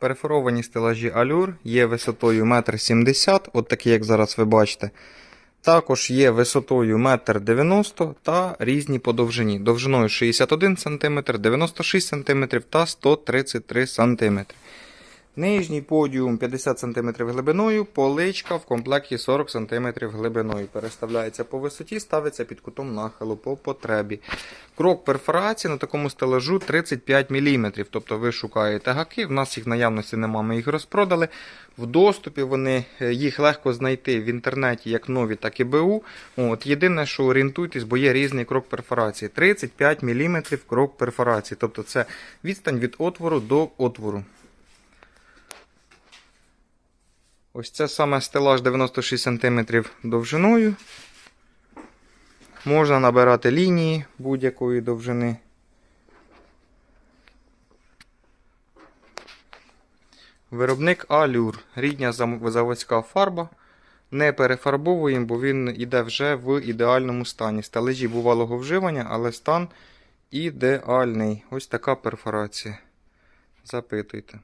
Перфоровані стелажі Allure є висотою 1,70 м, от такі, як зараз ви бачите. Також є висотою 1,90 м та різні по довжині. Довжиною 61 см, 96 см та 133 см. Нижній подіум 50 см глибиною, поличка в комплекті 40 см глибиною. Переставляється по висоті, ставиться під кутом нахилу по потребі. Крок перфорації на такому стелажу 35 мм. Тобто ви шукаєте гаки, в нас їх наявності немає, ми їх розпродали. В доступі вони е, їх легко знайти в інтернеті як нові, так і БУ. От, єдине, що орієнтуйтесь, бо є різний крок перфорації. 35 мм крок перфорації. Тобто це відстань від отвору до отвору. Ось це саме стелаж 96 см довжиною. Можна набирати лінії будь-якої довжини. Виробник Allure. Рідня заводська фарба. Не перефарбовуємо, бо він іде вже в ідеальному стані. Стележі бувалого вживання, але стан ідеальний. Ось така перфорація. Запитуйте.